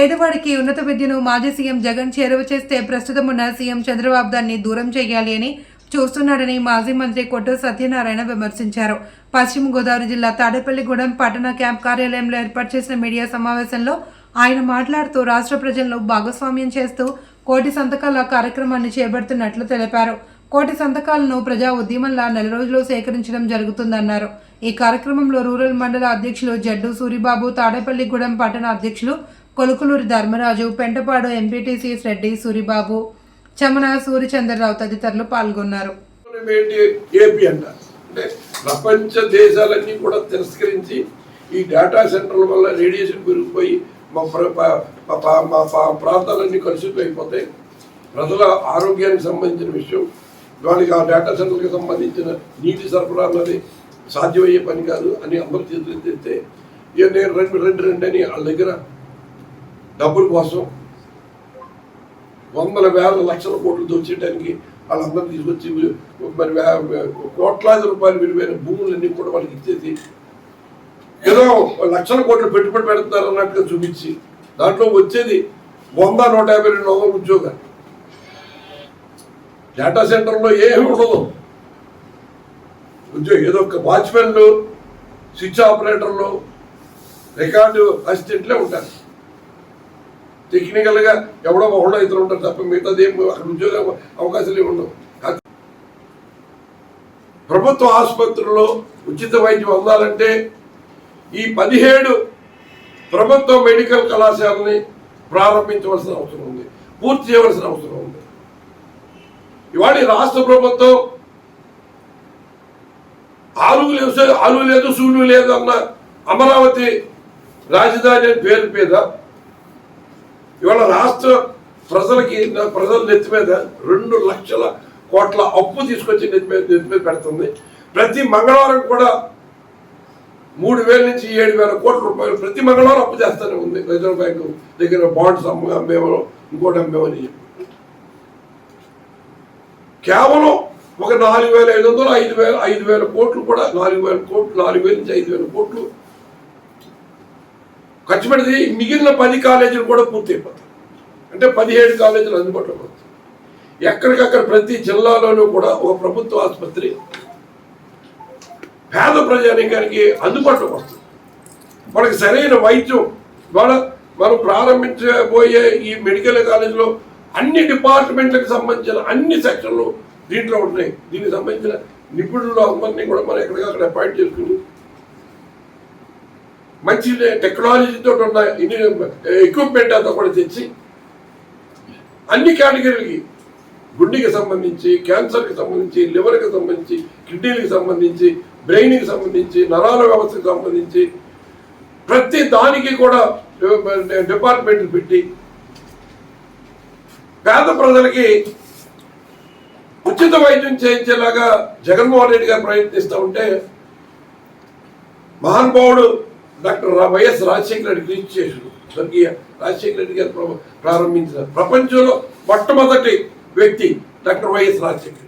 పేదవాడికి ఉన్నత విద్యను మాజీ సీఎం జగన్ చేరువ చేస్తే ప్రస్తుతం ఉన్న సీఎం చంద్రబాబు దాన్ని దూరం చేయాలి అని చూస్తున్నాడని మాజీ మంత్రి కొట్టు సత్యనారాయణ విమర్శించారు. పశ్చిమ గోదావరి జిల్లా తాడేపల్లిగూడెం పట్టణ క్యాంప్ కార్యాలయంలో ఏర్పాటు చేసిన మీడియా సమావేశంలో ఆయన మాట్లాడుతూ రాష్ట్ర ప్రజలను భాగస్వామ్యం చేస్తూ కోటి సంతకాల కార్యక్రమాన్ని చేపడుతున్నట్లు తెలిపారు. కోటి సంతకాలను ప్రజా ఉద్యమంలా నెల రోజులు సేకరించడం జరుగుతుందన్నారు. ఈ కార్యక్రమంలో రూరల్ మండల అధ్యక్షులు జడ్డు సూరిబాబు తాడేపల్లిగూడెం పట్టణ అధ్యక్షులు కొలుకులూరి ధర్మరాజు పెంటపాడు ఎంపీటీసీ రెడ్డి సూరిబాబు చమన సూర్యచంద్రరావు తదితరులు పాల్గొన్నారు. ఏపీ అంటే. ప్రపంచ దేశాలన్నీ కూడా తిరస్కరించి ఈ డేటా సెంటర్ల వల్ల రేడియేషన్ పెరిగిపోయి మా ప్ర- మా ప్రాంతాలన్నీ కలుషితం అయిపోతాయి ప్రజల ఆరోగ్యానికి సంబంధించిన విషయం దానికి ఆ డేటా సెంటర్కి సంబంధించిన నీటి సరఫరా అన్నది సాధ్యమయ్యే పని కాదు అని అందరూ చేతులు తెస్తే నేను రెండు రెండు రెండు అని వాళ్ళ దగ్గర డబ్బుల కోసం వందల వేల లక్షల కోట్లు దోచేయడానికి వాళ్ళందరూ తీసుకొచ్చి మరి వే- కోట్లాది రూపాయలు విలువైన భూములన్నీ కూడా వాళ్ళకి ఇచ్చేసి ఏదో లక్షల కోట్లు పెట్టుబడి పెడుతున్నారు అన్నట్టుగా చూపించి దాంట్లో వచ్చేది వంద నూట యాభై రెండు వందల ఉద్యోగాలు. డేటా సెంటర్లో ఏమి ఉండదు. ఉద్యోగం ఏదో ఒక వాచ్మెన్లు స్విచ్ ఆపరేటర్లు రికార్డు అసిస్టెంట్లే ఉంటారు. టెక్నికల్గా ఎవడో ఒకడో ఇద్దరు ఉంటారు తప్ప మిగతాది ఏం అక్కడ ఉద్యోగ అవకాశాలు ఉండవు. ప్రభుత్వ ఆసుపత్రుల్లో ఉచిత వైద్యం అందాలంటే ఈ పదిహేడు ప్రభుత్వ మెడికల్ కళాశాలని ప్రారంభించవలసిన అవసరం ఉంది. పూర్తి చేయవలసిన అవసరం ఉంది. ఇవాళ రాష్ట్ర ప్రభుత్వం ఆలు లేదు ఆలు లేదు సూలు లేదు అన్న అమరావతి రాజధాని అని పేరు మీద ఇవాళ రాష్ట్ర ప్రజలకి ప్రజల నెత్తి మీద రెండు లక్షల కోట్ల అప్పు తీసుకొచ్చి నెత్తి మీద నెత్తి మీద పెడుతుంది. ప్రతి మంగళవారం కూడా మూడు వేల నుంచి ఏడు వేల కోట్ల రూపాయలు ప్రతి మంగళవారం అప్పు చేస్తూనే ఉంది రిజర్వ్ బ్యాంకు దగ్గర బాండ్స్ అమ్మ అమ్మేమో ఇంకోటి అమ్మేమని కేవలం ఒక నాలుగు వేల ఐదు వందలు ఐదు వేల ఐదు వేల కోట్లు కూడా నాలుగు వేల కోట్లు నాలుగు వేల నుంచి ఐదు వేల కోట్లు ఖర్చు పెడితే మిగిలిన పది కాలేజీలు కూడా పూర్తి అయిపోతాయి అంటే పదిహేడు కాలేజీలు అందుబాటులో వస్తాయి ఎక్కడికక్కడ ప్రతి జిల్లాలోనూ కూడా ఒక ప్రభుత్వ ఆసుపత్రి పేద ప్రజానికానికి అందుబాటులోకి వస్తుంది. మనకి సరైన వైద్యం వాళ్ళ మనం ప్రారంభించబోయే ఈ మెడికల్ కాలేజీలో అన్ని డిపార్ట్మెంట్లకు సంబంధించిన అన్ని సెక్షన్లు దీంట్లో ఉన్నాయి దీనికి సంబంధించిన నిపుణులు అందరినీ కూడా మనం ఎక్కడికక్కడ అపాయింట్ చేసుకుని మంచి టెక్నాలజీతో ఉన్న ఎక్విప్మెంట్ అంతా కూడా తెచ్చి అన్ని కేటగిరీలకి గుండెకి సంబంధించి క్యాన్సర్కి సంబంధించి లివర్కి సంబంధించి కిడ్నీలకు సంబంధించి బ్రెయిన్కి సంబంధించి నరాల వ్యవస్థకు సంబంధించి ప్రతి దానికి కూడా డిపార్ట్మెంట్లు పెట్టి పేద ప్రజలకి ఉచిత వైద్యం చేయించేలాగా జగన్మోహన్ రెడ్డి గారు ప్రయత్నిస్తూ ఉంటే మహానుభావుడు డాక్టర్ వైఎస్ రాజశేఖర రెడ్డి కృషి చేశాడు స్వర్గీయ రాజశేఖర రెడ్డి గారు ప్ర- ప్రారంభించిన ప్రపంచంలో మొట్టమొదటి వ్యక్తి డాక్టర్ వైఎస్ రాజశేఖర